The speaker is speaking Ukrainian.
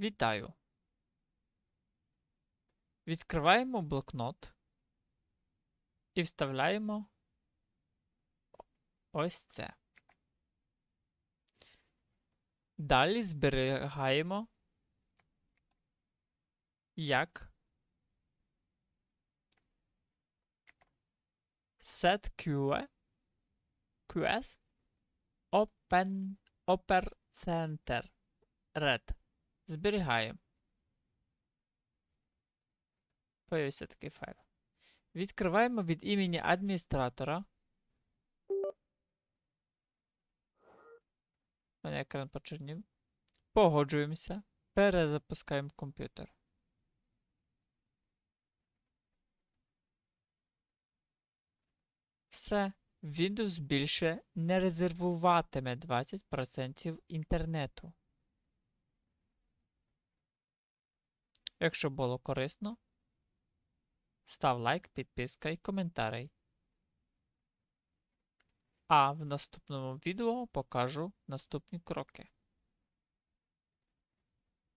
Вітаю. Відкриваємо блокнот і вставляємо ось це. Далі зберігаємо як setQE QS Open Upper Center Red. Зберігаємо. Появився такий файл. Відкриваємо від імені адміністратора. У мене екран почернів. Погоджуємося. Перезапускаємо комп'ютер. Все. Windows більше не резервуватиме 20% інтернету. Якщо було корисно, став лайк, підписка і коментарі. А в наступному відео покажу наступні кроки.